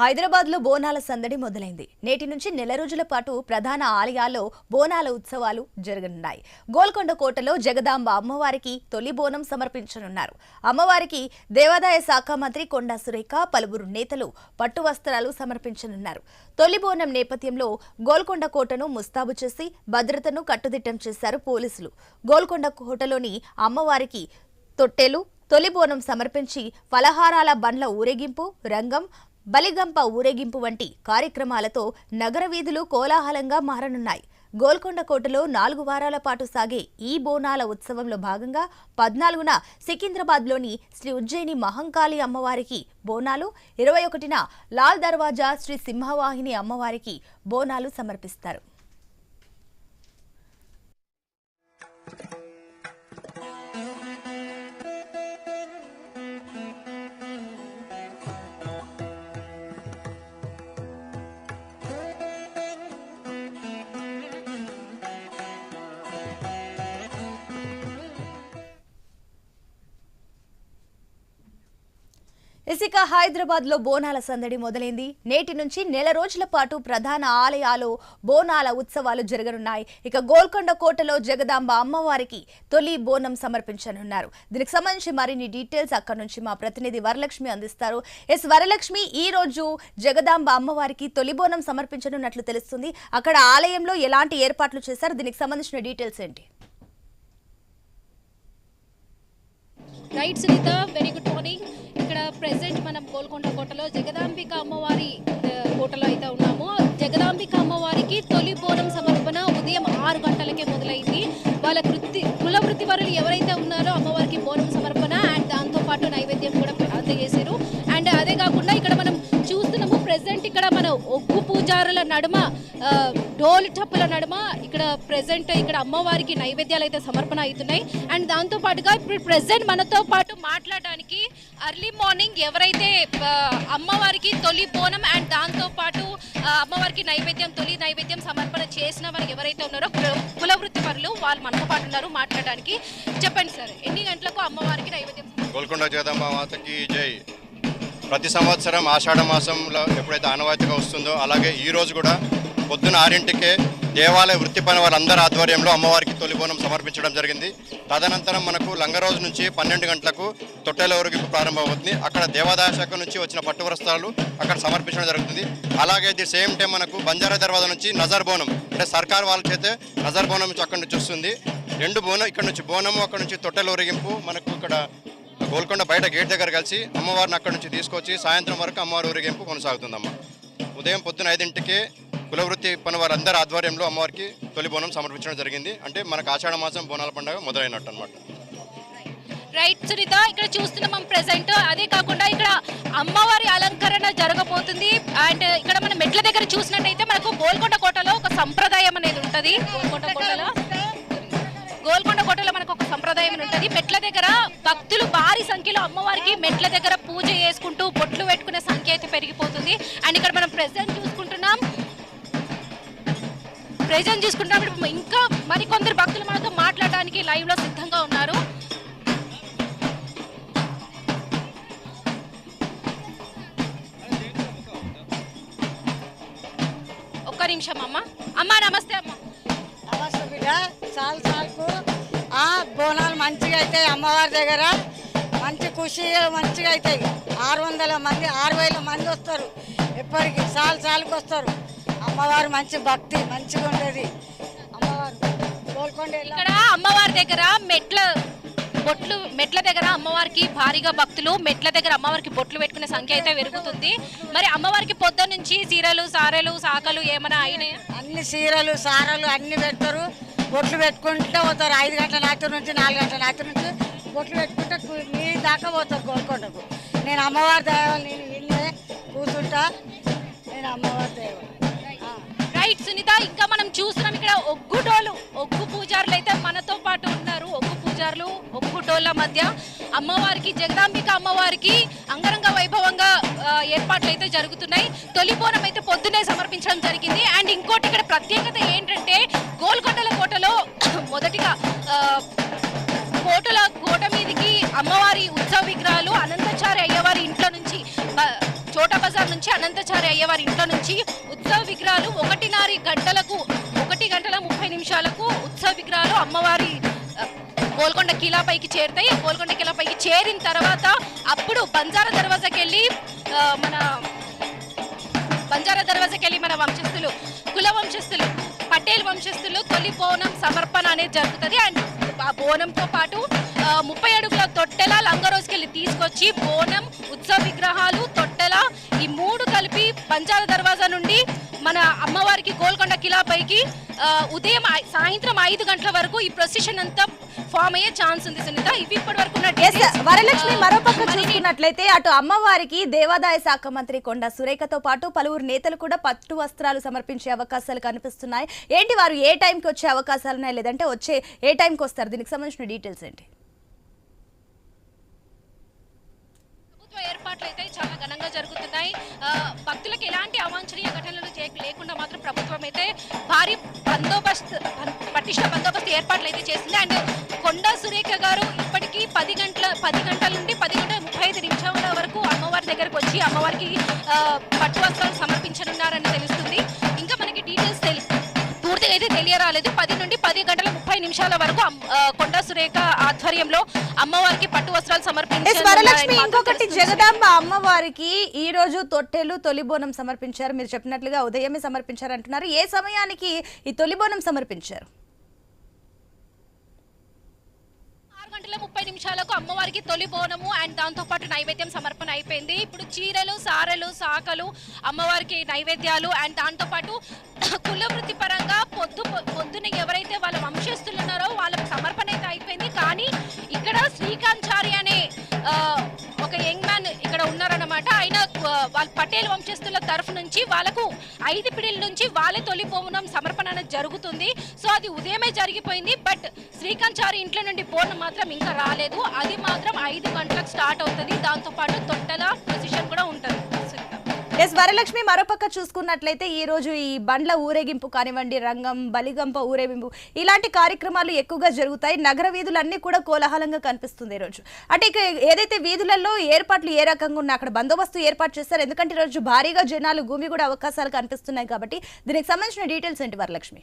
హైదరాబాద్లో బోనాల సందడి మొదలైంది. నేటి నుంచి నెల రోజుల పాటు ప్రధాన ఆలయాల్లో బోనాల ఉత్సవాలు జరగనున్నాయి. గోల్కొండ కోటలో జగదాంబ అమ్మవారికి తొలి బోనం సమర్పించనున్నారు. అమ్మవారికి దేవాదాయ శాఖ మంత్రి కొండా సురేఖ పలువురు నేతలు పట్టు వస్త్రాలు సమర్పించనున్నారు. తొలి బోనం నేపథ్యంలో గోల్కొండ కోటను ముస్తాబు చేసి భద్రతను కట్టుదిట్టం చేశారు పోలీసులు. గోల్కొండ కోటలోని అమ్మవారికి తొట్టెలు తొలి బోనం సమర్పించి ఫలహారాల బండ్ల ఊరేగింపు రంగం బలిగంప ఊరేగింపు వంటి కార్యక్రమాలతో నగర వీధులు కోలాహలంగా మారనున్నాయి. గోల్కొండ కోటలో నాలుగు వారాల పాటు సాగే ఈ బోనాల ఉత్సవంలో భాగంగా పద్నాలుగున సికింద్రాబాద్లోని శ్రీ ఉజ్జయిని మహంకాళి అమ్మవారికి బోనాలు ఇరవై ఒకటిన లాల్ దర్వాజా శ్రీ సింహవాహిని అమ్మవారికి బోనాలు సమర్పిస్తారు. ఇసిక హైదరాబాద్లో బోనాల సందడి మొదలైంది. నేటి నుంచి నెల రోజుల పాటు ప్రధాన ఆలయాలు బోనాల ఉత్సవాలు జరగనున్నాయి. ఇక గోల్కొండ కోటలో జగదాంబ అమ్మవారికి తొలి బోనం సమర్పించనున్నారు. దీనికి సంబంధించి మరిన్ని డీటెయిల్స్ అక్కడ నుంచి మా ప్రతినిధి వరలక్ష్మి అందిస్తారు. ఎస్ వరలక్ష్మి ఈ రోజు జగదాంబ అమ్మవారికి తొలి బోనం సమర్పించనున్నట్లు తెలుస్తుంది. అక్కడ ఆలయంలో ఎలాంటి ఏర్పాట్లు చేశారు? దీనికి సంబంధించిన డీటెయిల్స్ ఏంటి? Right Sunitha very good morning ఇక్కడ ప్రెసెంట్ మనం గోల్కొండ కోటలో జగదాంబిక అమ్మవారి కోటలో అయితే ఉన్నాము. జగదాంబిక అమ్మవారికి తొలి బోనం సమర్పణ ఉదయం ఆరు గంటలకే మొదలైంది. వాళ్ళ వృత్తి కుల వృత్తి వారులు ఎవరైతే ఉన్నారో అమ్మవారికి బోనం సమర్పణ అండ్ దాంతో పాటు నైవేద్యం కూడా అందజేశారు. అండ్ అదే కాకుండా పూజారుల నడుమ ఆ, డోలు టప్పుల నడుమ ఇక్కడ ప్రెసెంట్ ఇక్కడ అమ్మవారికి నైవేద్యాలు అయితే సమర్పణ అవుతున్నాయి. అండ్ దాంతోపాటుగా ఇప్పుడు ప్రెసెంట్ మనతో పాటు మాట్లాడడానికి అర్లీ మార్నింగ్ ఎవరైతే అమ్మవారికి తొలి బోనం అండ్ దాంతోపాటు అమ్మవారికి నైవేద్యం తొలి నైవేద్యం సమర్పణ చేసిన వారు ఎవరైతే ఉన్నారో కులవృత్తి కుల వాళ్ళు మనతో పాటు ఉన్నారు మాట్లాడడానికి. చెప్పండి సార్ ఎన్ని గంటలకు అమ్మవారికి నైవేద్యం? గోల్కొండ జగదాంబ మాతకి జై. ప్రతి సంవత్సరం ఆషాఢ మాసంలో ఎప్పుడైతే ఆనవాయితీగా వస్తుందో అలాగే ఈ రోజు కూడా పొద్దున ఆరింటికే దేవాలయ వృత్తి పని వారందరి ఆధ్వర్యంలో అమ్మవారికి తొలి బోనం సమర్పించడం జరిగింది. తదనంతరం మనకు లంగరోజు నుంచి పన్నెండు గంటలకు తొట్టెల ఊరేగింపు ప్రారంభమవుతుంది. అక్కడ దేవాదాయ శాఖ నుంచి వచ్చిన పట్టు వస్త్రాలు అక్కడ సమర్పించడం జరుగుతుంది. అలాగే ది సేమ్ టైం మనకు బంజారా దర్వాజా నుంచి నజర్ బోనం అంటే సర్కార్ వాళ్ళ చేతే నజర్ బోనం నుంచి అక్కడి నుంచి వస్తుంది. రెండు బోనం ఇక్కడ నుంచి బోనము అక్కడ నుంచి తొట్టెల ఊరేగింపు మనకు ఇక్కడ గోల్కొండ బయట గేట్ దగ్గర కలిసి అమ్మవారిని అక్కడి నుంచి తీసుకొచ్చి సాయంత్రం వరకు అమ్మవారి ఊరేగింపు కొనసాగుతుందమ్మ. ఉదయం పొద్దున ఐదింటికి కులవృత్తి పని వారందరి ఆధ్వర్యంలో అమ్మవారికి తొలి బోనం సమర్పించడం జరిగింది. అంటే మనకు ఆషాఢ మాసం బోనాల పండుగ మొదలైనట్టు అనమాట రైట్ సునీత ఇక్కడ చూస్తున్నాం ప్రెసెంట్ అదే కాకుండా ఇక్కడ అమ్మవారి అలంకరణ జరగబోతుంది. అండ్ ఇక్కడ మనం మెట్ల దగ్గర చూసినట్టయితే మనకు గోల్కొండ కోటలో ఒక సంప్రదాయం అనేది ఉంటది. గోల్కొండ కోటలో. గోల్కొండ కోటలో సంప్రదాయం ఉంటుంది. మెట్ల దగ్గర భక్తులు భారీ సంఖ్యలో అమ్మవారికి మెట్ల దగ్గర పూజ చేసుకుంటూ బొట్లు పెట్టుకునే సంఖ్య అయితే పెరిగిపోతుంది. అండ్ ఇక్కడ మనం ప్రెసెంట్ చూసుకుంటున్నాం. ప్రెజెంట్ చూసుకుంటున్నాం. ఇంకా మరికొందరు భక్తులు మనతో మాట్లాడడానికి లైవ్లో సిద్ధంగా ఉన్నారు. ఒక్క నిమిషం అమ్మ. అమ్మ నమస్తే అమ్మ. నమస్తే బిడ్డ. చాలు చాలు బోనాలు మంచిగా అవుతాయి అమ్మవారి దగ్గర. మంచి ఖుషి మంచిగా అవుతాయి. ఆరు వందల మంది ఆరు వేల మంది వస్తారు. ఎప్పటికి చాలు చాలుకు వస్తారు. అమ్మవారు మంచి భక్తి మంచిగా ఉండేది. అమ్మవారు గోల్కొండ. ఇక్కడ అమ్మవారి దగ్గర మెట్ల బొట్లు మెట్ల దగ్గర అమ్మవారికి భారీగా భక్తులు మెట్ల దగ్గర అమ్మవారికి బొట్లు పెట్టుకునే సంఖ్య అయితే పెరుగుతుంది. మరి అమ్మవారికి పొద్దు నుంచి సీరలు సారెలు సాకలు ఏమైనా అయినాయా? అన్ని చీరలు సారలు అన్ని పెడతారు. బొట్లు పెట్టుకుంటూ పోతారు. ఐదు గంటల రాత్రి నుంచి నాలుగు గంటల రాత్రి నుంచి బొట్లు పెట్టుకుంటే మీ దాకా పోతారు గోల్కొండకు. నేను అమ్మవారి దేవాలి నేను ఇల్లే కూర్చుంటా. నేను అమ్మవారి దేవాలి రైట్ సునీత ఇంకా మనం చూస్తున్నాం ఇక్కడ ఒగ్గు డోలు ఒగ్గు పూజారులు అయితే మనతో పాటు ఉన్నారు. ఒగ్గు పూజారులు ఒగ్గుటోళ్ళ మధ్య అమ్మవారికి జగదాంబిక అమ్మవారికి అంగరంగ వైభవంగా ఏర్పాట్లు అయితే జరుగుతున్నాయి. తొలి బోనం అయితే పొద్దునే సమర్పించడం జరిగింది. అండ్ ఇంకోటి ఇక్కడ ప్రత్యేకత ఏ అనంతచారి అయ్యవారి ఇంట్లో నుంచి ఉత్సవ విగ్రహాలు ఒకటిన్నర గంటలకు ఒకటి గంటల ముప్పై నిమిషాలకు ఉత్సవ విగ్రహాలు అమ్మవారి గోల్కొండ కిలాపైకి చేరుతాయి. గోల్కొండ కిలాపైకి చేరిన తర్వాత అప్పుడు బంజారా దర్వాజాకి వెళ్ళి మన బంజారా దర్వాజాకి వెళ్ళి మన వంశస్థులు కుల వంశస్థులు పటేల్ వంశస్థులు తొలి బోనం సమర్పణ అనేది జరుగుతుంది. అండ్ ఆ బోనంతో పాటు ముప్పై అడుగుల తొట్టెల లంగరోజుకెళ్ళి తీసుకొచ్చి బోనం ఉత్సవ విగ్రహాలు బంజారా దర్వాజా నుండి మన అమ్మవారికి గోల్కొండ కిలా పైకి ఉదయం సాయంత్రం ఐదు గంటల వరకు ఈ ప్రొసెషన్ అంతా ఫామ్ అయ్యే ఛాన్స్ ఉంది సునీత. ఇవి ఇప్పటి వరకు. వరలక్ష్మి మరోపక్క చూసుకున్నట్లయితే అటు అమ్మవారికి దేవాదాయ శాఖ మంత్రి కొండ సురేఖతో పాటు పలువురు నేతలు కూడా పట్టు వస్త్రాలు సమర్పించే అవకాశాలు కనిపిస్తున్నాయి. ఏంటి వారు ఏ టైంకి వచ్చే అవకాశాలు ఉన్నాయి? లేదంటే వచ్చే ఏ టైంకి వస్తారు? దీనికి సంబంధించిన డీటెయిల్స్ ఏంటి? ఏర్పాట్లు అయితే ఘనంగా జరుగుతున్నాయి. భక్తులకు ఎలాంటి అవాంఛనీయ ఘటనలు లేకుండా మాత్రం ప్రభుత్వం అయితే భారీ బందోబస్తు పటిష్ట బందోబస్తు ఏర్పాట్లు అయితే చేసింది. అండ్ కొండా సురేఖ గారు ఇప్పటికీ పది గంటల పది గంటల నుండి పది గంటల ముప్పై ఐదు నిమిషాల వరకు అమ్మవారి దగ్గరకు వచ్చి అమ్మవారికి ఆ, పట్టు వస్త్రాలు సమర్పించనున్నారని తెలుస్తుంది. ఇంకా మనకి డీటెయిల్స్ తెలి పూర్తిగా అయితే తెలియరాలేదు. పది నుండి నిమిషాల వరకు కొండ సురేఖ ఆధ్వర్యంలో అమ్మవారికి పట్టు వస్త్రాలు సమర్పించారు. ఇంకొకటి జగదాంబ అమ్మవారికి ఈ రోజు తొట్టెలు తొలిబోనం సమర్పించారు. మీరు చెప్పినట్లుగా ఉదయమే సమర్పించారు అంటున్నారు ఏ సమయానికి ఈ తొలిబోనం సమర్పించారు ఆరు గంటల ముప్పై నిమిషాలకు అమ్మవారికి తొలి బోనము అండ్ దాంతోపాటు నైవేద్యం సమర్పణ అయిపోయింది. ఇప్పుడు చీరలు సారలు సాకలు అమ్మవారికి నైవేద్యాలు అండ్ దాంతోపాటు కులవృత్తి పరంగా పొద్దు పొద్దున ఎవరైతే వాళ్ళ వంశస్థులు ఉన్నారో వాళ్ళ సమర్పణ అయితే అయిపోయింది. కానీ ఇక్కడ శ్రీకాంచారి అనే వాళ్ళ పటేల్ వంశస్థుల తరఫు నుంచి వాళ్ళకు ఐదు పిడిల నుంచి వాళ్ళే తొలి బోనం సమర్పణ అనేది జరుగుతుంది. సో అది ఉదయమే జరిగిపోయింది బట్ శ్రీకాంత్ చారి ఇంట్లో నుండి బోనం మాత్రం ఇంకా రాలేదు. అది మాత్రం ఐదు గంటలకు స్టార్ట్ అవుతుంది. దాంతో పాటు పొజిషన్ కూడా ఉంటుంది. ఎస్ వరలక్ష్మి మరోపక్క చూసుకున్నట్లయితే ఈ రోజు ఈ బండ్ల ఊరేగింపు కానివ్వండి రంగం బలిగంప ఊరేగింపు ఇలాంటి కార్యక్రమాలు ఎక్కువగా జరుగుతాయి. నగర వీధులన్నీ కూడా కోలాహలంగా కనిపిస్తుంది ఈ రోజు. అంటే ఇక ఏదైతే వీధులలో ఏర్పాట్లు ఏ రకంగా ఉన్నా అక్కడ బందోబస్తు ఏర్పాటు చేస్తారు ఎందుకంటే ఈ రోజు భారీగా జనాలు భూమి కూడా అవకాశాలు కనిపిస్తున్నాయి కాబట్టి దీనికి సంబంధించిన డీటెయిల్స్ ఏంటి వరలక్ష్మి?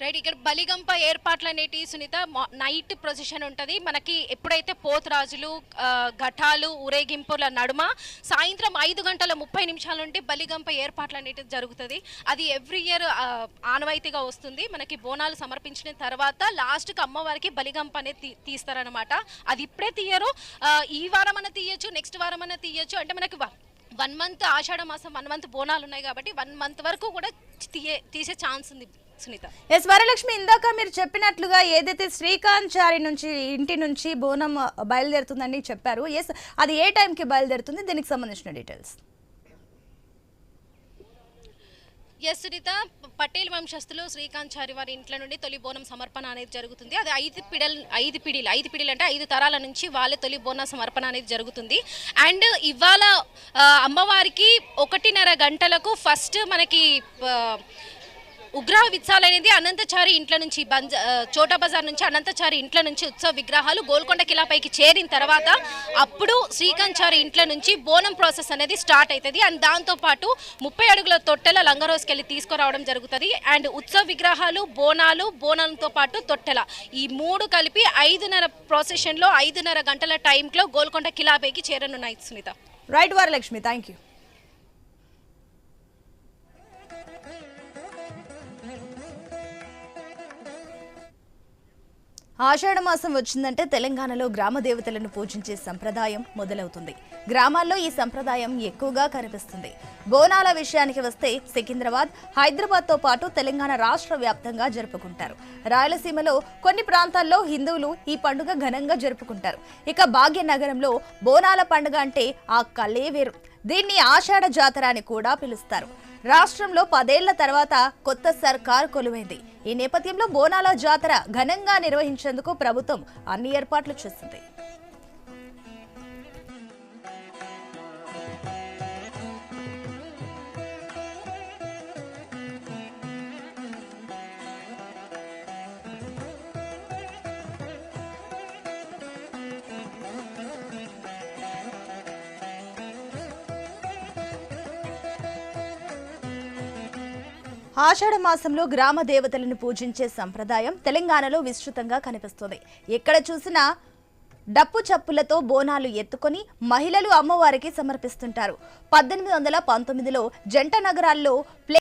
రైట్ ఇక్కడ బలిగంప ఏర్పాట్లు అనేటి సునీత నైట్ ప్రొసెషన్ ఉంటుంది. మనకి ఎప్పుడైతే పోతురాజులు ఘటాలు ఊరేగింపుల నడుమ సాయంత్రం ఐదు గంటల ముప్పై నిమిషాల నుండి బలిగంప ఏర్పాట్లు అనేటివి జరుగుతుంది. అది ఎవ్రీ ఇయర్ ఆనవాయితీగా వస్తుంది. మనకి బోనాలు సమర్పించిన తర్వాత లాస్ట్కి అమ్మవారికి బలిగంప అనేది తీస్తారనమాట అది ఇప్పుడే తీయరు. ఈ వారం అన్న తీయచ్చు నెక్స్ట్ వారం అన్న తీయచ్చు. అంటే మనకి వన్ మంత్ ఆషాఢ మాసం వన్ మంత్ బోనాలు ఉన్నాయి కాబట్టి వన్ మంత్ వరకు కూడా తీయే తీసే ఛాన్స్ ఉంది సునీత. ఎస్ వరలక్ష్మి ఇందాక మీరు చెప్పినట్లుగా ఏదైతే శ్రీకాంత్ చారి నుంచి ఇంటి నుంచి బోనం బయలుదేరుతుందని చెప్పారు ఎస్ అది ఏ టైంకి బయలుదేరుతుంది? దీనికి సంబంధించిన డీటెయిల్స్. ఎస్ సునీత పటేల్ వంశస్థులు శ్రీకాంత్ చారి వారి ఇంట్లో నుండి తొలి బోనం సమర్పణ అనేది జరుగుతుంది. అది ఐదు పిడల్ ఐదు పిడిలు ఐదు పిడిలు అంటే ఐదు తరాల నుంచి వాళ్ళే తొలి బోన సమర్పణ అనేది జరుగుతుంది. అండ్ ఇవాళ అమ్మవారికి ఒకటిన్నర గంటలకు ఫస్ట్ మనకి ఉగ్రహ విత్సాలు అనేది అనంతచారి ఇంట్లో నుంచి బంజ ఆ, చోటా బజార్ నుంచి అనంతచారి ఇంట్లో నుంచి ఉత్సవ విగ్రహాలు గోల్కొండ కిలాపైకి చేరిన తర్వాత అప్పుడు శ్రీకాంత్ చారి నుంచి బోనం ప్రాసెస్ అనేది స్టార్ట్ అవుతుంది అండ్ దాంతోపాటు ముప్పై అడుగుల తొట్టెల లంగరోసుకెళ్ళి తీసుకురావడం జరుగుతుంది. అండ్ ఉత్సవ విగ్రహాలు బోనాలు బోనాలతో పాటు తొట్టెల ఈ మూడు కలిపి ఐదున్నర ప్రాసెషన్లో ఐదున్నర గంటల టైంలో గోల్కొండ కిలాపైకి చేరనున్నాయి Sunitha. Right Varalakshmi thank you Ashada మాసం వచ్చిందంటే తెలంగాణలో గ్రామ దేవతలను పూజించే సంప్రదాయం మొదలవుతుంది. గ్రామాల్లో ఈ సంప్రదాయం ఎక్కువగా కనిపిస్తుంది. బోనాల విషయానికి వస్తే సికింద్రాబాద్ హైదరాబాద్తో పాటు తెలంగాణ రాష్ట్ర వ్యాప్తంగా జరుపుకుంటారు. రాయలసీమలో కొన్ని ప్రాంతాల్లో హిందువులు ఈ పండుగ ఘనంగా జరుపుకుంటారు. ఇక భాగ్యనగరంలో బోనాల పండుగ అంటే ఆ కలే వేరు. దీన్ని ఆషాఢ జాతర అని కూడా పిలుస్తారు. రాష్ట్రంలో పదేళ్ళ తర్వాత కొత్త సర్కార్ కొలువైంది. ఈ నేపథ్యంలో బోనాల జాతర ఘనంగా నిర్వహించేందుకు ప్రభుత్వం అన్ని ఏర్పాట్లు చేసింది ఆషాఢ మాసంలో గ్రామ దేవతలను పూజించే సంప్రదాయం తెలంగాణలో విస్తృతంగా కనిపిస్తుంది. ఎక్కడ చూసినా డప్పు చప్పులతో బోనాలు ఎత్తుకొని మహిళలు అమ్మవారికి సమర్పిస్తుంటారు. పద్దెనిమిది వందల పంతొమ్మిదిలో జంట నగరాల్లో ప్లే